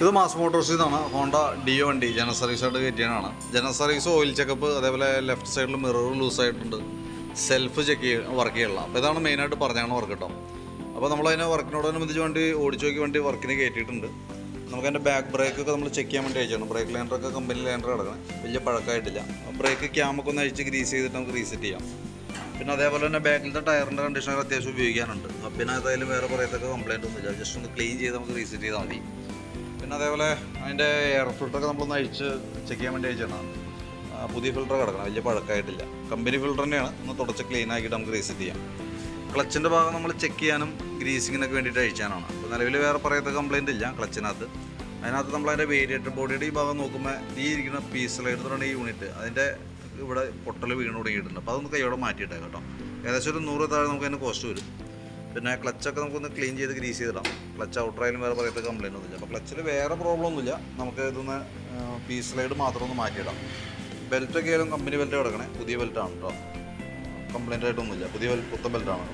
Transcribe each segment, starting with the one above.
ഇത് മാസ് മോട്ടോഴ്സിൽ നിന്നാണ് ഹോണ്ട ഡിയോ വണ്ടി ജനറൽ സർവീസായിട്ട് കയറ്റിയതാണ് ജനറൽ സർവീസ് ഓയിൽ ചെക്കപ്പ് അതേപോലെ ലെഫ്റ്റ് സൈഡിൽ മിറർ ലൂസ് ആയിട്ടുണ്ട്. സെൽഫ് ചെക്ക് ചെയ്യുക വർക്ക് ചെയ്യണം അപ്പോൾ ഇതാണ് മെയിനായിട്ട് പറഞ്ഞാണ് വർക്ക് കേട്ടോ അപ്പോൾ നമ്മൾ നമ്മളതിനെ വർക്കിനോടനുബന്ധിച്ച് വണ്ടി ഓടിച്ചു നോക്കി വണ്ടി വർക്കിന് കയറ്റിയിട്ടുണ്ട്. നമുക്ക് അതിന്റെ ബാക്ക് ബ്രേക്ക് ഒക്കെ നമ്മൾ ചെക്ക് ചെയ്യാൻ വേണ്ടി അയച്ചാണ്. ബ്രേക്ക് ലൈനറൊക്കെ കമ്പനി ലൈനർ കിടക്കണം വലിയ പഴക്കമായിട്ടില്ല ബ്രേക്ക് ക്യാമൊക്കെ ഒന്ന് അഴിച്ച് ഗ്രീസ് ചെയ്തിട്ട് നമുക്ക് റീസെറ്റ് ചെയ്യാം. പിന്നെ അതേപോലെ തന്നെ ബാക്കിലത്തെ ടയറിന്റെ കണ്ടീഷനൊക്കെ അത്യാവശ്യം ഉപയോഗിക്കാനുണ്ട്. പിന്നെ അതായാലും വേറെ പറയത്തൊക്കെ കംപ്ലയിന്റ് ഒന്നുമില്ല ജസ്റ്റ് ഒന്ന് ക്ലീൻ ചെയ്ത് നമുക്ക് റീസെറ്റ് ചെയ്താൽ മതി. പിന്നെ അതേപോലെ അതിന്റെ എയർ ഫിൽട്ടറൊക്കെ നമ്മളൊന്ന് അഴിച്ച് ചെക്ക് ചെയ്യാൻ വേണ്ടി അയച്ചതാണ് പുതിയ ഫിൽട്ടർ കിടക്കണം വലിയ പഴക്കമായിട്ടില്ല കമ്പനി ഫിൽട്ടർ തന്നെയാണ്. ഒന്ന് തുടച്ച് ക്ലീൻ ആക്കിയിട്ട് നമുക്ക് റീസെറ്റ് ചെയ്യാം. ക്ലച്ചിന്റെ ഭാഗം നമ്മൾ ചെക്ക് ചെയ്യാനും ഗ്രീസിങ്ങിനൊക്കെ വേണ്ടിയിട്ട് അഴിച്ചാനാണ്. അപ്പോൾ നിലവിൽ വേറെ പറയത്ത കംപ്ലയിന്റ് ഇല്ല ക്ലച്ചിനകത്ത് അതിനകത്ത് നമ്മൾ അതിന്റെ വേരിയേറ്റർ ബോഡിയുടെ ഈ ഭാഗം നോക്കുമ്പോൾ ഈ ഇരിക്കുന്ന സ്ലൈഡർ ഈ യൂണിറ്റ് അതിന്റെ ഇവിടെ പൊട്ടൽ വീണ് തുടങ്ങിയിട്ടുണ്ട്. അപ്പോൾ അതൊന്ന് കൈയോടെ മാറ്റിയിട്ടേ കേട്ടോ. ഏകദേശം ഒരു നൂറ് താഴെ നമുക്ക് അതിന് കോസ്റ്റ് വരും. പിന്നെ ക്ലച്ചൊക്കെ നമുക്കൊന്ന് ക്ലീൻ ചെയ്ത് ഗ്രീസ് ചെയ്തിടാം. ക്ലച്ച് ഔട്ടറായാലും വേറെ പറയത്തെ കംപ്ലൈന്റ് ഒന്നുമില്ല. അപ്പോൾ ക്ലച്ചിൽ വേറെ പ്രോബ്ലം ഒന്നുമില്ല. നമുക്ക് ഇതൊന്ന് പീസ് സ്ലൈഡ് മാത്രം ഒന്ന് മാറ്റിയിടാം. ബെൽറ്റൊക്കെ ആയാലും കമ്പനി ബെൽറ്റ് കിടക്കണേ പുതിയ ബെൽറ്റാണ് കേട്ടോ കംപ്ലൈന്റ് ആയിട്ടൊന്നുമില്ല പുതിയ പുത്തൻ ബെൽറ്റാണ്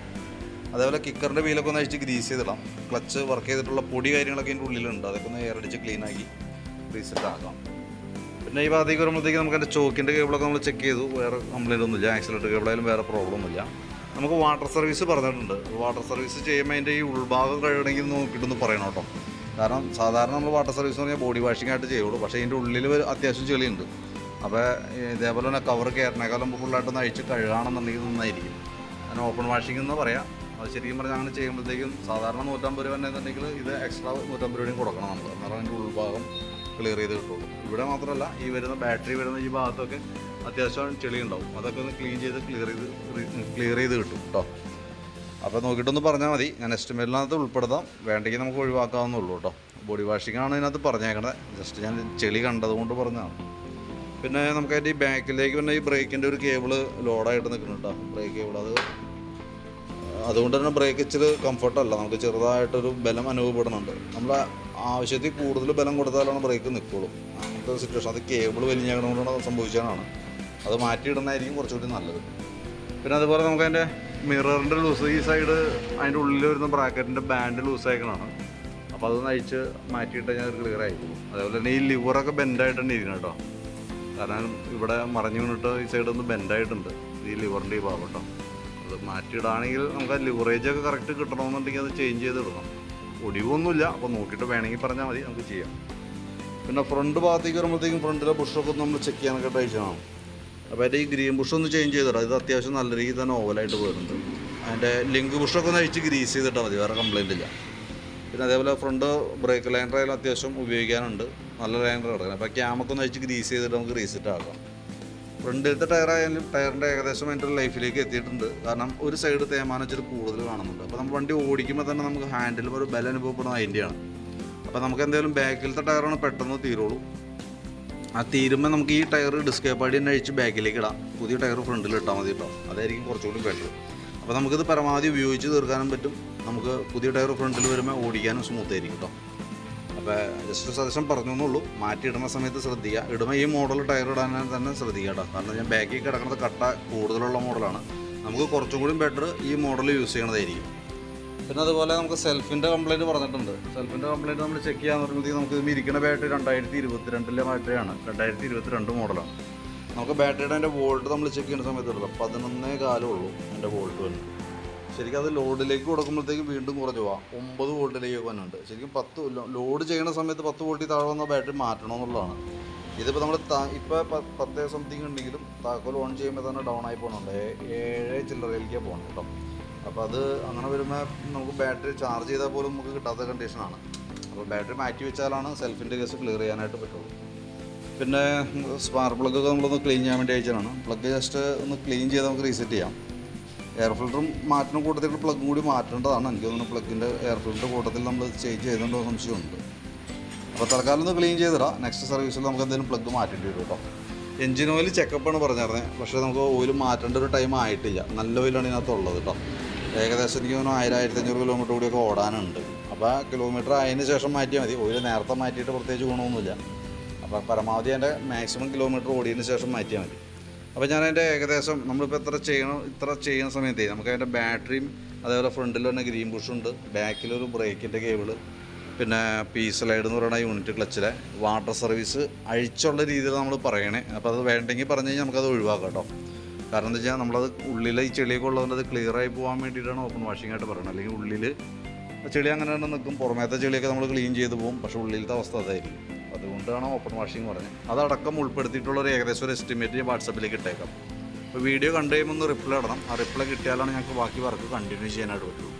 അതേപോലെ കിക്കറിന്റെ വീലൊക്കെ ഒന്ന് അഴിച്ച് ഗ്രീസ് ചെയ്തിടാം. ക്ലച്ച് വർക്ക് ചെയ്തിട്ടുള്ള പൊടി കാര്യങ്ങളൊക്കെ അതിന്റെ ഉള്ളിലുണ്ട്. അതൊക്കെ ഒന്ന് എയർ അടിച്ച് ക്ലീൻ ആക്കി ആക്കാം. പിന്നെ ഈ ഭാഗത്തേക്ക് വരുമ്പോഴത്തേക്ക് നമുക്ക് അതിന്റെ ചോക്കിന്റെ കേബിളൊക്കെ നമ്മൾ ചെക്ക് ചെയ്തു. വേറെ കംപ്ലൈന്റ് ഒന്നുമില്ല. ആക്സിലേറ്റർ കേബിളായാലും വേറെ പ്രോബ്ലം ഒന്നുമില്ല. നമുക്ക് വാട്ടർ സർവീസ് പറഞ്ഞിട്ടുണ്ട്. വാട്ടർ സർവീസ് ചെയ്യുമ്പോൾ അതിന്റെ ഈ ഉൾഭാഗം കഴിയണമെങ്കിൽ നോക്കിയിട്ടൊന്ന് പറയണം കേട്ടോ. കാരണം സാധാരണ നമ്മൾ വാട്ടർ സർവീസ് എന്ന് പറഞ്ഞാൽ ബോഡി വാഷിംഗ് ആയിട്ട് ചെയ്യുള്ളൂ. പക്ഷേ ഇതിന്റെ ഉള്ളിൽ അത്യാവശ്യം ചെളിയുണ്ട്. അപ്പോൾ ഇതേപോലെ തന്നെ കവർ കയറണേക്കാളും ഫുള്ളായിട്ടൊന്ന് അഴിച്ച് കഴുകുകയാണെന്നുണ്ടെങ്കിൽ നന്നായിരിക്കും. അതിന് ഓപ്പൺ വാഷിംഗ് എന്ന് പറയാം. അത് ശരിക്കും പറഞ്ഞാൽ അങ്ങനെ ചെയ്യുമ്പോഴത്തേക്കും സാധാരണ നൂറ്റമ്പത് രൂപ എന്നുണ്ടെങ്കിൽ ഇത് എക്സ്ട്രാ നൂറ്റമ്പത് രൂപയും കൊടുക്കണം നമ്മൾ എന്നാലും അതിന്റെ ഉൾഭാഗം ക്ലിയർ ചെയ്ത് കിട്ടുള്ളൂ. ഇവിടെ മാത്രമല്ല ഈ വരുന്ന ബാറ്ററി വരുന്ന ഈ ഭാഗത്തൊക്കെ അത്യാവശ്യം ചെളി ഉണ്ടാവും അതൊക്കെ ഒന്ന് ക്ലീൻ ചെയ്ത് ക്ലിയർ ചെയ്ത് ക്ലിയർ ചെയ്ത് കിട്ടും കേട്ടോ അപ്പോൾ നോക്കിയിട്ടൊന്ന് പറഞ്ഞാൽ മതി. ഞാൻ എസ്റ്റിമേറ്റിനകത്ത് ഉൾപ്പെടുത്താം. വേണ്ടെങ്കിൽ നമുക്ക് ഒഴിവാക്കാവുന്നുള്ളൂ കേട്ടോ ബോഡി വാഷിംഗ് ആണ് ഇതിനകത്ത് പറഞ്ഞേക്കണത് ജസ്റ്റ് ഞാൻ ചെളി കണ്ടതുകൊണ്ട് പറഞ്ഞതാണ്. പിന്നെ നമുക്ക് അതിന്റെ ഈ ബാക്കിലേക്ക് പിന്നെ ഈ ബ്രേക്കിന്റെ ഒരു കേബിൾ ലോഡായിട്ട് നിൽക്കുന്നുണ്ട് ബ്രേക്ക് കേബിൾ അത് അതുകൊണ്ട് തന്നെ ബ്രേക്ക് ഇച്ചിരി കംഫർട്ടല്ല നമുക്ക് ചെറുതായിട്ടൊരു ബലം അനുഭവപ്പെടുന്നുണ്ട്. നമ്മൾ ആവശ്യത്തിൽ കൂടുതൽ ബലം കൊടുത്താലാണ് ബ്രേക്ക് നിൽക്കുള്ളൂ ഒരു സിറ്റുവേഷൻ അത് കേബിൾ വലിഞ്ഞാകൊണ്ടാണ് സംഭവിച്ചതാണ് അത് മാറ്റിയിടുന്നതായിരിക്കും കുറച്ചുകൂടി നല്ലത്. പിന്നെ അതുപോലെ നമുക്ക് അതിന്റെ മിററിന്റെ ലൂസ് ഈ സൈഡ് അതിന്റെ ഉള്ളിൽ വരുന്ന ബ്രാക്കറ്റിന്റെ ബാൻഡ് ലൂസ് ആയിക്കണാണ് അപ്പോൾ അത് നയിച്ച് മാറ്റിയിട്ട് ഞാൻ ക്ലിയർ ആയിരിക്കും. അതേപോലെ തന്നെ ഈ ലിവറൊക്കെ ബെൻഡായിട്ട് തന്നെ ഇരിക്കണം കേട്ടോ. കാരണം ഇവിടെ മറഞ്ഞു വീണിട്ട് ഈ സൈഡ് ഒന്ന് ബെൻഡായിട്ടുണ്ട് ഈ ലിവറിന്റെ ഈ ഭാഗം കേട്ടോ. അത് മാറ്റിയിടാണെങ്കിൽ നമുക്ക് ആ ലിവറേജൊക്കെ കറക്റ്റ് കിട്ടണമെന്നുണ്ടെങ്കിൽ അത് ചേഞ്ച് ചെയ്ത് ഇടണം ഒടിവൊന്നുമില്ല. അപ്പോൾ നോക്കിയിട്ട് വേണമെങ്കിൽ പറഞ്ഞാൽ മതി. നമുക്ക് ചെയ്യാം. പിന്നെ ഫ്രണ്ട് ഭാഗത്തേക്ക് വരുമ്പോഴത്തേക്കും ഫ്രണ്ടിലെ ബുഷൊക്കെ ഒന്ന് നമ്മൾ ചെക്ക് ചെയ്യാനൊക്കെ ട്രൈ ചെയ്യണം. അപ്പോൾ അതിന്റെ ഈ ഗ്രീൻ ബുഷ് ഒന്ന് ചേഞ്ച് ചെയ്തിടാം. ഇത് അത്യാവശ്യം നല്ല രീതിയിൽ തന്നെ ഓവലായിട്ട് പോയിട്ടുണ്ട്. അതിന്റെ ലിങ്ക് ബുഷൊക്കെ ഒന്ന് അഴിച്ച് ഗ്രീസ് ചെയ്തിട്ടാൽ മതി വേറെ കംപ്ലൈന്റ് ഇല്ല. പിന്നെ അതേപോലെ ഫ്രണ്ട് ബ്രേക്ക് ലൈനർ ആയാലും അത്യാവശ്യം ഉപയോഗിക്കാനുണ്ട്. നല്ല ലൈനർ കിടക്കണം അപ്പോൾ ക്യാമൊക്കെ ഒന്ന് അഴിച്ച് ഗ്രീസ് ചെയ്തിട്ട് നമുക്ക് റീസെറ്റ് ആക്കാം. ഫ്രണ്ടിലത്തെ ടയർ ആയാലും ടയറിന്റെ ഏകദേശം അതിന്റെ ലൈഫിലേക്ക് എത്തിയിട്ടുണ്ട്. കാരണം ഒരു സൈഡ് തേമാനം കൂടുതൽ കാണുന്നുണ്ട്. അപ്പോൾ നമ്മൾ വണ്ടി ഓടിക്കുമ്പോൾ തന്നെ നമുക്ക് ഹാൻഡിൽ ഒരു ബലം അനുഭവപ്പെടുന്ന അതിന്റെയാണ് അപ്പോൾ നമുക്ക് എന്തെങ്കിലും ബാക്കിലത്തെ ടയറാണ് പെട്ടെന്ന് തീരുള്ളൂ. ആ തീരുമ്പോൾ നമുക്ക് ഈ ടയർ ഡിസ്കേപ്പാടി തന്നെ അഴിച്ച് ബാക്കിലേക്ക് ഇടാം. പുതിയ ടയർ ഫ്രണ്ടിൽ ഇട്ടാൽ മതി കേട്ടോ അതായിരിക്കും കുറച്ചുകൂടി ബെറ്റർ അപ്പോൾ നമുക്കിത് പരമാവധി ഉപയോഗിച്ച് തീർക്കാനും പറ്റും. നമുക്ക് പുതിയ ടയർ ഫ്രണ്ടിൽ വരുമ്പോൾ ഓടിക്കാനും സ്മൂത്ത് ആയിരിക്കും കേട്ടോ അപ്പോൾ ജസ്റ്റ് സജഷൻ പറഞ്ഞു എന്നുള്ളൂ. മാറ്റി ഇടുന്ന സമയത്ത് ശ്രദ്ധിക്കുക ഇടുമ്പോൾ ഈ മോഡൽ ടയർ ഇടാൻ തന്നെ ശ്രദ്ധിക്കുക കേട്ടോ കാരണം ഞാൻ ബാക്കിൽ കിടക്കുന്നത് കട്ട കൂടുതലുള്ള മോഡലാണ് നമുക്ക് കുറച്ചും കൂടി ബെറ്റർ ഈ മോഡൽ യൂസ് ചെയ്യണതായിരിക്കും. പിന്നെ അതുപോലെ നമുക്ക് സെൽഫിന്റെ കംപ്ലയിന്റ് പറഞ്ഞിട്ടുണ്ട്. സെൽഫിന്റെ കംപ്ലയിന്റ് നമ്മൾ ചെക്ക് ചെയ്യാൻ പറയുമ്പോഴത്തേക്ക് നമുക്ക് ഇത് ഇരിക്കുന്ന ബാറ്ററി രണ്ടായിരത്തി ഇരുപത്തിരണ്ടിലെ ബാറ്ററിയാണ് രണ്ടായിരത്തി ഇരുപത്തിരണ്ട് മോഡലാണ് നമുക്ക് ബാറ്ററിയുടെ അതിന്റെ വോൾട്ട് നമ്മൾ ചെക്ക് ചെയ്യുന്ന സമയത്ത് എടുക്കാം പതിനൊന്നേ കാലം ഉള്ളൂ എന്റെ വോൾട്ട് വന്നു. ശരിക്കും അത് ലോഡിലേക്ക് കൊടുക്കുമ്പോഴത്തേക്ക് വീണ്ടും കുറഞ്ഞു പോവാം. ഒമ്പത് വോൾട്ടിലേക്ക് വന്നുണ്ട് ശരിക്കും പത്ത് ലോഡ് ചെയ്യുന്ന സമയത്ത് പത്ത് വോൾട്ടിൽ താഴെ വന്ന ബാറ്ററി മാറ്റണമെന്നുള്ളതാണ്. ഇതിപ്പോൾ നമ്മൾ ഇപ്പോൾ പത്തേ സംതിങ് ഉണ്ടെങ്കിലും താക്കോൽ ഓൺ ചെയ്യുമ്പോൾ തന്നെ ഡൗൺ ആയി പോകുന്നുണ്ട് ഏഴ് ചില്ലറയിലേക്ക് പോകണം കേട്ടോ അപ്പോൾ അത് അങ്ങനെ വരുമ്പോൾ നമുക്ക് ബാറ്ററി ചാർജ് ചെയ്താൽ പോലും നമുക്ക് കിട്ടാത്ത കണ്ടീഷനാണ് അപ്പോൾ ബാറ്ററി മാറ്റി വെച്ചാലാണ് സെൽഫിന്റെ കേസ് ക്ലിയർ ചെയ്യാനായിട്ട് പറ്റുള്ളൂ. പിന്നെ സ്പാർക്ക് പ്ലഗ് ഒക്കെ നമ്മളൊന്ന് ക്ലീൻ ചെയ്യാൻ വേണ്ടി അയച്ചതാണ്. പ്ലഗ് ജസ്റ്റ് ഒന്ന് ക്ലീൻ ചെയ്ത് നമുക്ക് റീസെറ്റ് ചെയ്യാം. എയർ ഫിൽറ്ററും മാറ്റുന്ന കൂട്ടത്തിൽ പ്ലഗ് കൂടി മാറ്റേണ്ടതാണ്. എനിക്ക് തോന്നുന്നു പ്ലഗിന്റെ എയർ ഫിൽറ്റർ കൂട്ടത്തിൽ നമ്മൾ ചേഞ്ച് ചെയ്തിട്ടുണ്ടോ സംശയമുണ്ട്. അപ്പോൾ തൽക്കാലം ഒന്ന് ക്ലീൻ ചെയ്തിടാം നെക്സ്റ്റ് സർവീസിൽ നമുക്ക് എന്തെങ്കിലും പ്ലഗ് മാറ്റേണ്ടി വരും കേട്ടോ. എഞ്ചിൻ ഓയിൽ ചെക്കപ്പാണ് പറഞ്ഞിരുന്നത് പക്ഷേ നമുക്ക് ഓയിൽ മാറ്റേണ്ട ഒരു ടൈം ആയിട്ടില്ല. നല്ല ഓയിലാണ് ഇതിനകത്ത് ഉള്ളത് കേട്ടോ. ഏകദേശം എനിക്ക് തോന്നുന്നു ആയിരം ആയിരത്തി അഞ്ഞൂറ് കിലോമീറ്റർ കൂടിയൊക്കെ ഓടാനുണ്ട്. അപ്പോൾ കിലോമീറ്റർ ആയതിനു ശേഷം മാറ്റിയാൽ മതി. ഓയിൽ നേരത്തെ മാറ്റിയിട്ട് പ്രത്യേകിച്ച് ഗുണമൊന്നുമില്ല. അപ്പോൾ പരമാവധി എന്റെ മാക്സിമം കിലോമീറ്റർ ഓടിയതിന് ശേഷം മാറ്റിയാൽ മതി. അപ്പോൾ ഞാൻ അതിന്റെ ഏകദേശം നമ്മളിപ്പോൾ എത്ര ചെയ്യണം ഇത്ര ചെയ്യുന്ന സമയത്ത് നമുക്ക് അതിന്റെ ബാറ്ററിയും അതേപോലെ ഫ്രണ്ടിൽ തന്നെ ഗ്രീൻ ബുഷുണ്ട് ബാക്കിലൊരു ബ്രേക്കിന്റെ കേബിൾ പിന്നെ പി സ്ലൈഡ് എന്ന് പറയുന്ന യൂണിറ്റ് ക്ലച്ചിലെ വാട്ടർ സർവീസ് അഴിച്ചുള്ള രീതിയിൽ നമ്മൾ പറയണേ. അപ്പോൾ അത് വേണ്ടെങ്കിൽ പറഞ്ഞു കഴിഞ്ഞാൽ നമുക്കത് ഒഴിവാക്കാം കേട്ടോ. കാരണം എന്താ വെച്ചാൽ നമ്മളത് ഉള്ളിലെ ഈ ചെളിയൊക്കെ ഉള്ളതുകൊണ്ട് അത് ക്ലിയർ ആയി പോകാൻ വേണ്ടിയിട്ടാണ് ഓപ്പൺ വാഷിംഗ് ആയിട്ട് പറയുന്നത് അല്ലെങ്കിൽ ഉള്ളിൽ ചെളി അങ്ങനെ തന്നെ നിൽക്കും പുറമേത്തെ ചെളിയൊക്കെ നമ്മൾ ക്ലീൻ ചെയ്ത് പോകും പക്ഷേ ഉള്ളിലത്തെ അവസ്ഥ അതായിരിക്കും. അതുകൊണ്ടാണ് ഓപ്പൺ വാഷിംഗ് പറഞ്ഞത്. അതടക്കം ഉൾപ്പെടുത്തിയിട്ടുള്ള ഒരു ഏകദേശം ഒരു എസ്റ്റിമേറ്റ് ഞാൻ വാട്സപ്പിലേക്ക് ഇട്ടേക്കാം. അപ്പോൾ വീഡിയോ കണ്ടു കഴിയുമ്പോൾ ഒന്ന് റിപ്ലൈ ഇടണം. ആ റിപ്ലൈ കിട്ടിയാലാണ് ഞങ്ങൾക്ക് ബാക്കി വർക്ക് കണ്ടിന്യൂ ചെയ്യാനായിട്ട് പറ്റുള്ളൂ.